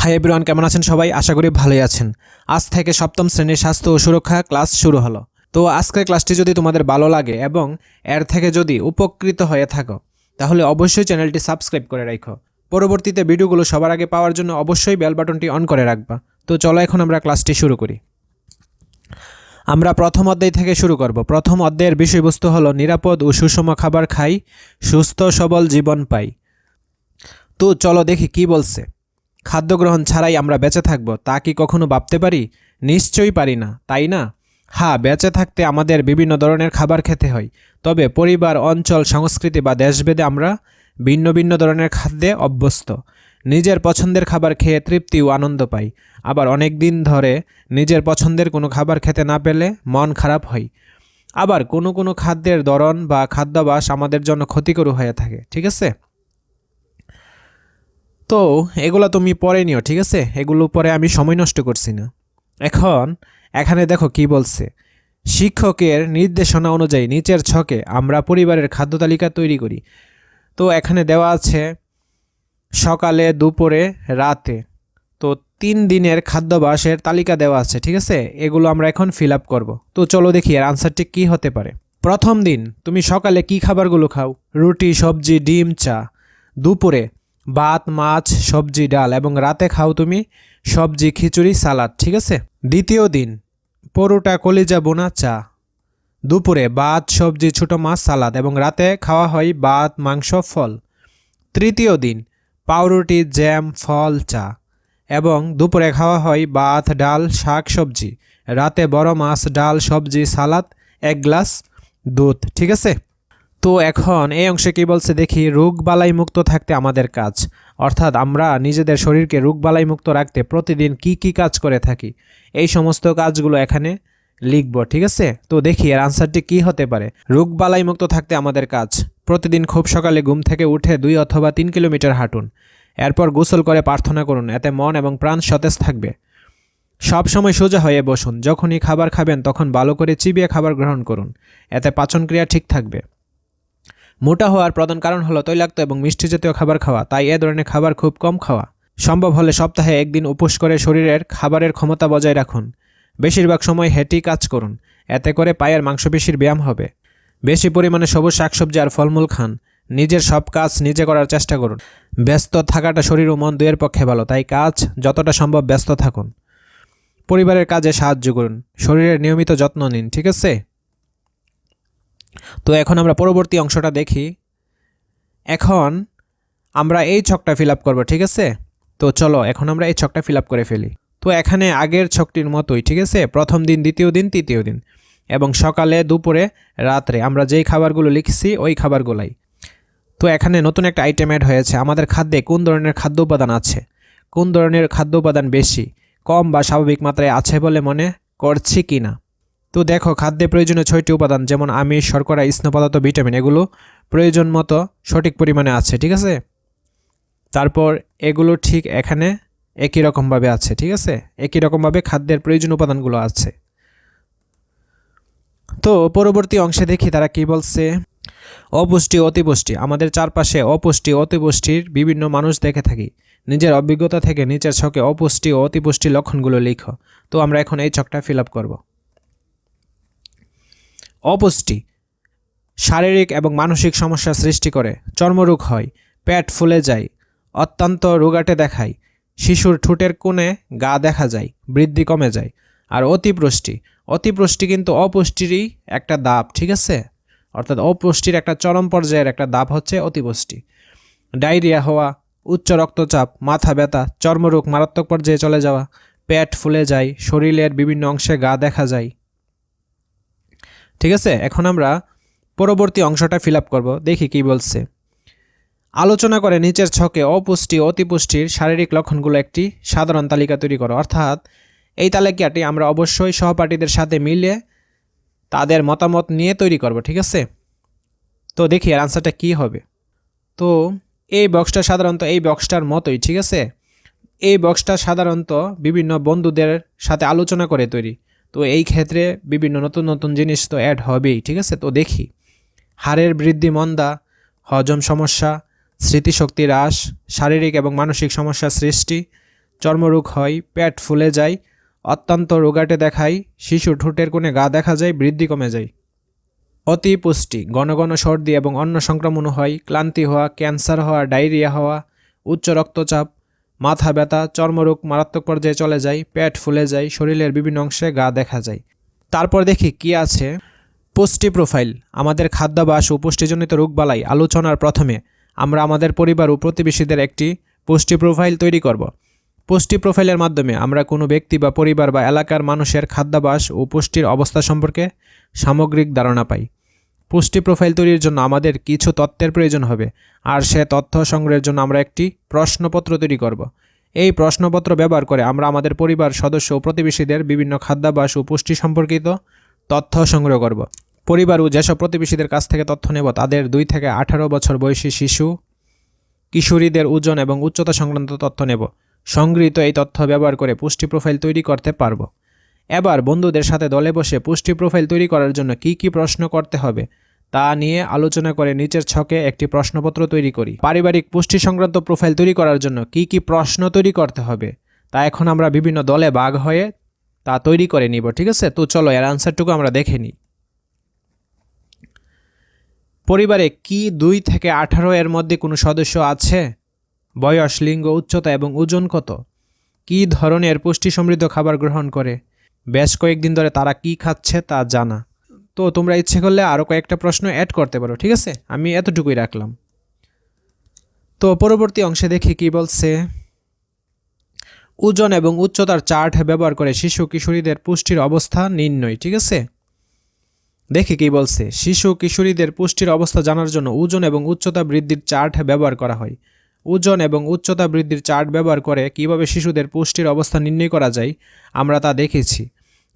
Hi everyone, কেমন আছেন সবাই? আশা করি ভালোই আছেন। আজ থেকে সপ্তম শ্রেণির স্বাস্থ্য ও সুরক্ষা ক্লাস শুরু হলো। তো আজকের ক্লাসটি যদি তোমাদের ভালো লাগে এবং এর থেকে যদি উপকৃত হয়ে থাকো, তাহলে অবশ্যই চ্যানেলটি সাবস্ক্রাইব করে রাখো। পরবর্তীতে ভিডিওগুলো সবার আগে পাওয়ার জন্য অবশ্যই বেল বাটনটি অন করে রাখবা। তো চলো এখন আমরা ক্লাসটি শুরু করি। আমরা প্রথম অধ্যায় থেকে শুরু করব। প্রথম অধ্যায়ের বিষয়বস্তু হলো নিরাপদ ও সুষম খাবার খাই, সুস্থ সবল জীবন পাই। তো চলো দেখি কি বলছে। খাদ্য গ্রহণ ছাড়াই আমরা বেঁচে থাকব, তা কি কখনো ভাবতে পারি? নিশ্চয়ই পারি না, তাই না? হ্যাঁ বেঁচে থাকতে আমাদের বিভিন্ন ধরনের খাবার খেতে হয়, তবে পরিবার, অঞ্চল, সংস্কৃতি বা দেশভেদে আমরা ভিন্ন ভিন্ন ধরনের খাদ্যে অভ্যস্ত। নিজের পছন্দের খাবার খেয়ে তৃপ্তি ও আনন্দ পাই। আবার অনেক দিন ধরে নিজের পছন্দের কোনো খাবার খেতে না পেলে মন খারাপ হয়। আবার কোনো কোনো খাদ্যের ধরন বা খাদ্যাভাস আমাদের জন্য ক্ষতিকর হয়ে থাকে, ঠিক আছে? তো এগুলো তুমি পরে নিও, ঠিক আছে? এগুলো পরে আমি সময় নষ্ট করছি না। এখন, এখানে দেখো কি বলছে। শিক্ষকের নির্দেশনা অনুযায়ী নিচের ছকে আমরা পরিবারের খাদ্য তালিকা তৈরি করি। তো এখানে দেওয়া আছে, সকালে, দুপুরে, রাতে। তো তিন দিনের খাদ্যাভাসের তালিকা দেওয়া আছে, ঠিক আছে? এগুলো আমরা এখন ফিল আপ করব। তো চলো দেখি এর আনসারটি কী হতে পারে। প্রথম দিন, তুমি সকালে কি খাবারগুলো খাও? রুটি, সবজি, ডিম, চা। দুপুরে ভাত, মাছ, সবজি, ডাল এবং রাতে খাও তুমি সবজি, খিচুড়ি, সালাদ, ঠিক আছে? দ্বিতীয় দিন, পরোটা, কলিজা, বোনা, চা। দুপুরে ভাত, সবজি, ছোটো মাছ, সালাদ এবং রাতে খাওয়া হয় ভাত, মাংস, ফল। তৃতীয় দিন, পাউরুটি, জ্যাম, ফল, চা এবং দুপুরে খাওয়া হয় ভাত, ডাল, শাক, সবজি। রাতে বড় মাছ, ডাল, সবজি, সালাদ, এক গ্লাস দুধ, ঠিক আছে? তো এখন এই অংশে কি বলছে, দেখি, রোগ বালাই মুক্ত থাকতে আমাদের কাজ। অর্থাৎ আমরা নিজেদের শরীরকে রোগ বালাই মুক্ত রাখতে প্রতিদিন কি কি কাজ করে থাকি। এই সমস্ত কাজগুলো এখানে লিখব, ঠিক আছে? তো দেখি, এর আনসারটি কি হতে পারে? রোগ বালাই মুক্ত থাকতে আমাদের কাজ। প্রতিদিন খুব সকালে ঘুম থেকে উঠে দুই অথবা তিন কিলোমিটার হাঁটুন। এরপর গোসল করে প্রার্থনা করুন, এতে মন এবং প্রাণ সতেজ থাকবে। সব সময় সোজা হয়ে বসুন, যখনই খাবার খাবেন তখন ভালো করে চিবিয়ে খাবার গ্রহণ করুন। এতে পাচনক্রিয়া ঠিক থাকবে। মোটা হওয়ার প্রধান কারণ হলো তৈলাক্ত এবং মিষ্টি জাতীয় খাবার খাওয়া। তাই এ ধরনের খাবার খুব কম খাওয়া। সম্ভব হলে সপ্তাহে একদিন উপোস করে শরীরের খাবারের ক্ষমতা বজায় রাখুন। বেশিরভাগ সময় হেঁটেই কাজ করুন। এতে করে পায়ের মাংসপেশির ব্যায়াম হবে। বেশি পরিমাণে সবুজ শাকসবজি আর ফলমূল খান। নিজের সব কাজ নিজে করার চেষ্টা করুন। ব্যস্ত থাকাটা শরীর ও মন দুয়ের পক্ষে ভালো। তাই কাজ যতটা সম্ভব ব্যস্ত থাকুন। পরিবারের কাজে সাহায্য করুন। শরীরের নিয়মিত যত্ন নিন, ঠিক আছে? তো এখন আমরা পরবর্তী অংশটা দেখি। এখন আমরা এই ছকটা ফিল আপ করব, ঠিক আছে? তো চলো, এখন আমরা এই ছকটা ফিল আপ করে ফেলি। তো এখানে আগের ছকটির মতোই, ঠিক আছে? প্রথম দিন, দ্বিতীয় দিন, তৃতীয় দিন। এবং সকালে, দুপুরে, রাত্রে, আমরা যেই খাবারগুলো লিখছি, ওই খাবারগুলাই। তো এখানে নতুন একটা আইটেম অ্যাড হয়েছে। আমাদের খাদ্যে কোন ধরনের খাদ্য উপাদান আছে? কোন ধরনের খাদ্য উপাদান বেশি? কম বা স্বাভাবিক মাত্রায় আছে বলে মনে করছি কি না তো দেখো, খাদ্যে প্রয়োজনীয় ছয়টি উপাদান, যেমন আমিষ, শর্করা স্নেহ পদার্থ ভিটামিন, এগুলো প্রয়োজন মতো সঠিক পরিমাণে আছে, ঠিক আছে? তারপর এগুলো ঠিক এখানে একই রকমভাবে আছে, ঠিক আছে? একই রকমভাবে খাদ্যের প্রয়োজন উপাদানগুলো আছে। তো পরবর্তী অংশে দেখি তারা কি বলছে, অপুষ্টি, অতিপুষ্টি। আমাদের চারপাশে অপুষ্টি, অতিপুষ্টির বিভিন্ন মানুষ দেখে থাকি। নিজের অভিজ্ঞতা থেকে নিচের ছকে অপুষ্টি ও অতিপুষ্টি লক্ষণগুলো লিখো। তো আমরা এখন এই ছকটা ফিল আপ করব। অপুষ্টি, শারীরিক এবং মানসিক সমস্যা সৃষ্টি করে। চর্মরোগ হয়, পেট ফুলে যায়, অত্যন্ত রোগাটে দেখায়, শিশুর ঠোঁটের কোণে গা দেখা যায়, বৃদ্ধি কমে যায় আর অতিপুষ্টি। অতিপুষ্টি কিন্তু অপুষ্টিরই একটা দাব ঠিক আছে? অর্থাৎ অপুষ্টির একটা চরম পর্যায়ের একটা দাব হচ্ছে অতিপুষ্টি। ডায়রিয়া হওয়া, উচ্চ রক্তচাপ, মাথা ব্যথা, চর্মরোগ মারাত্মক পর্যায়ে চলে যাওয়া, পেট ফুলে যায়, শরীরের বিভিন্ন অংশে গা দেখা যায় ঠিক আছে? এখন আমরা পরবর্তী অংশটা ফিল আপ করব। দেখি কি বলছে। আলোচনা করে নিচের ছকে অপুষ্টি, অতিপুষ্টির শারীরিক লক্ষণগুলো একটি সাধারণ তালিকা তৈরি করো। অর্থাৎ এই তালিকাটি আমরা অবশ্যই সহপাঠীদের সাথে মিলে তাদের মতামত নিয়ে তৈরি করব, ঠিক আছে? তো দেখি আর আনসারটা কী হবে। তো এই বক্সটা সাধারণত এই বক্সটার মতোই, ঠিক আছে? এই বক্সটা সাধারণত বিভিন্ন বন্ধুদের সাথে আলোচনা করে তৈরি। তো এই ক্ষেত্রে বিভিন্ন নতুন নতুন জিনিস তো অ্যাড হবেই, ঠিক আছে? তো দেখি। হাড়ের বৃদ্ধি মন্দা, হজম সমস্যা, স্মৃতিশক্তি হ্রাস, শারীরিক এবং মানসিক সমস্যা সৃষ্টি, চর্মরোগ হয়, পেট ফুলে যায়, অত্যন্ত রোগাটে দেখায়, শিশু ঠোঁটের কোণে গা দেখা যায়, বৃদ্ধি কমে যায়। অতি পুষ্টি, ঘন ঘন সর্দি এবং অন্য সংক্রমণ হয়, ক্লান্তি হওয়া, ক্যান্সার হওয়া, ডায়রিয়া হওয়া, উচ্চ রক্তচাপ মাথা ব্যথা, চর্মরোগ, মারাত্মক পর্যায়ে চলে যায়, পেট ফুলে যায়, শরীরের বিভিন্ন অংশে গা দেখা যায়। তারপর দেখি কি আছে। পুষ্টি প্রোফাইল। আমাদের খাদ্যাভাস ও পুষ্টিজনিত রোগবালাই আলোচনার প্রথমে আমরা আমাদের পরিবার ও প্রতিবেশীদের একটি পুষ্টি প্রোফাইল তৈরি করব। পুষ্টি প্রোফাইলের মাধ্যমে আমরা কোনো ব্যক্তি বা পরিবার বা এলাকার মানুষের খাদ্যাভাস ও পুষ্টির অবস্থা সম্পর্কে সামগ্রিক ধারণা পাই। পুষ্টি প্রোফাইল তৈরির জন্য আমাদের কিছু তথ্যের প্রয়োজন হবে। আর সে তথ্য সংগ্রহের জন্য আমরা একটি প্রশ্নপত্র তৈরি করব। এই প্রশ্নপত্র ব্যবহার করে আমরা আমাদের পরিবার, সদস্য ও প্রতিবেশীদের বিভিন্ন খাদ্যাভ্যাস ও পুষ্টি সম্পর্কিত তথ্য সংগ্রহ করব। পরিবার ও যেসব প্রতিবেশীদের কাছ থেকে তথ্য নেব, তাদের দুই থেকে আঠারো বছর বয়সী শিশু, কিশোরীদের ওজন এবং উচ্চতা সংক্রান্ত তথ্য নেব। সংগৃহীত এই তথ্য ব্যবহার করে পুষ্টি প্রোফাইল তৈরি করতে পারব। এবার বন্ধুদের সাথে দলে বসে পুষ্টি প্রোফাইল তৈরি করার জন্য কি কি প্রশ্ন করতে হবে, তা নিয়ে আলোচনা করে নিচের ছকে একটি প্রশ্নপত্র তৈরি করি। পারিবারিক পুষ্টি সংক্রান্ত প্রোফাইল তৈরি করার জন্য কি কি প্রশ্ন তৈরি করতে হবে, তা এখন আমরা বিভিন্ন দলে ভাগ হয়ে তা তৈরি করে নিব, ঠিক আছে? তো চলো, এর আনসারটুকু আমরা দেখে নিই। পরিবারে কি দুই থেকে আঠারো এর মধ্যে কোনো সদস্য আছে? বয়স, লিঙ্গ, উচ্চতা এবং ওজন কত? কী ধরনের পুষ্টি সমৃদ্ধ খাবার গ্রহণ করে? বেশ কয়েকদিন ধরে তারা কি খাচ্ছে তা জানা। তো তোমরা ইচ্ছে করলে আরও কয়েকটা প্রশ্ন অ্যাড করতে পারো, ঠিক আছে? আমি এতটুকুই রাখলাম। তো পরবর্তী অংশে দেখি কি বলছে। ওজন এবং উচ্চতার চার্ট ব্যবহার করে শিশু কিশোরীদের পুষ্টির অবস্থা নির্ণয়, ঠিক আছে? দেখি কি বলছে। শিশু কিশোরীদের পুষ্টির অবস্থা জানার জন্য ওজন এবং উচ্চতা বৃদ্ধির চার্ট ব্যবহার করা হয়। ওজন এবং উচ্চতা বৃদ্ধির চার্ট ব্যবহার করে কীভাবে শিশুদের পুষ্টির অবস্থা নির্ণয় করা যায়, আমরা তা দেখেছি।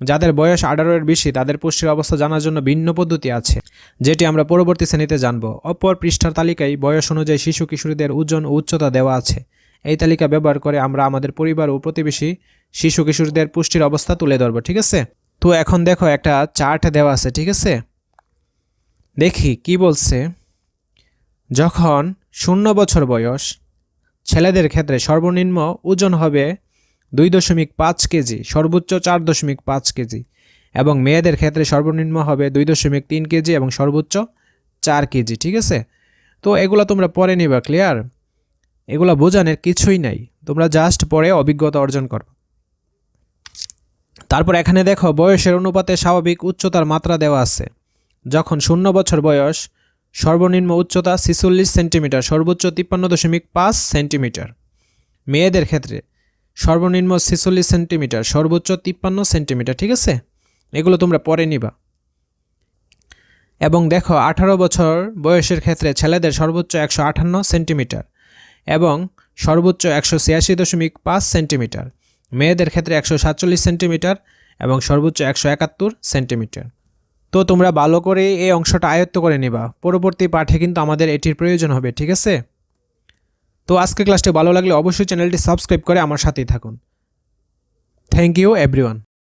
যাদের বয়স আঠারোর বেশি, তাদের পুষ্টির অবস্থা জানার জন্য ভিন্ন পদ্ধতি আছে, যেটি আমরা পরবর্তী শ্রেণীতে জানব। অপর পৃষ্ঠার তালিকায় বয়স অনুযায়ী শিশু কিশোরীদের ওজন ও উচ্চতা দেওয়া আছে। এই তালিকা ব্যবহার করে আমরা আমাদের পরিবার ও প্রতিবেশী শিশু কিশোরীদের পুষ্টির অবস্থা তুলে ধরবো, ঠিক আছে? তো এখন দেখো একটা চার্ট দেওয়া আছে, ঠিক আছে? দেখি কি বলছে। যখন শূন্য বছর বয়স, ছেলেদের ক্ষেত্রে সর্বনিম্ন ওজন হবে দুই দশমিক পাঁচ কেজি, সর্বোচ্চ চার দশমিক পাঁচ কেজি এবং মেয়েদের ক্ষেত্রে সর্বনিম্ন হবে দুই দশমিক তিন কেজি এবং সর্বোচ্চ চার কেজি, ঠিক আছে? তো এগুলো তোমরা পরে নিবা ক্লিয়ার এগুলো বোঝানোর কিছুই নাই। তোমরা জাস্ট পরে অভিজ্ঞতা অর্জন করো। তারপর এখানে দেখো, বয়সের অনুপাতে স্বাভাবিক উচ্চতার মাত্রা দেওয়া আছে। যখন শূন্য বছর বয়স, সর্বনিম্ন উচ্চতা ছিচল্লিশ সেন্টিমিটার, সর্বোচ্চ তিপ্পান্ন দশমিক পাঁচ সেন্টিমিটার। মেয়েদের ক্ষেত্রে সর্বনিম্ন ছেচল্লিশ সেন্টিমিটার, সর্বোচ্চ তিপ্পান্ন সেন্টিমিটার, ঠিক আছে? এগুলো তোমরা পরে নিবা। এবং দেখো, আঠারো বছর বয়সের ক্ষেত্রে ছেলেদের সর্বোচ্চ একশো আটান্ন সেন্টিমিটার এবং সর্বোচ্চ একশো ছিয়াশি দশমিক পাঁচ সেন্টিমিটার। মেয়েদের ক্ষেত্রে একশো সাতচল্লিশ সেন্টিমিটার এবং সর্বোচ্চ একশো একাত্তর সেন্টিমিটার। তো তোমরা ভালো করে এই অংশটা আয়ত্ত করে নিবা। পরবর্তী পাঠে কিন্তু আমাদের এটির প্রয়োজন হবে, ঠিক আছে? তো আজকে ক্লাসটি ভালো লাগলে অবশ্যই চ্যানেলটি সাবস্ক্রাইব করে আমার সাথেই থাকুন। Thank you everyone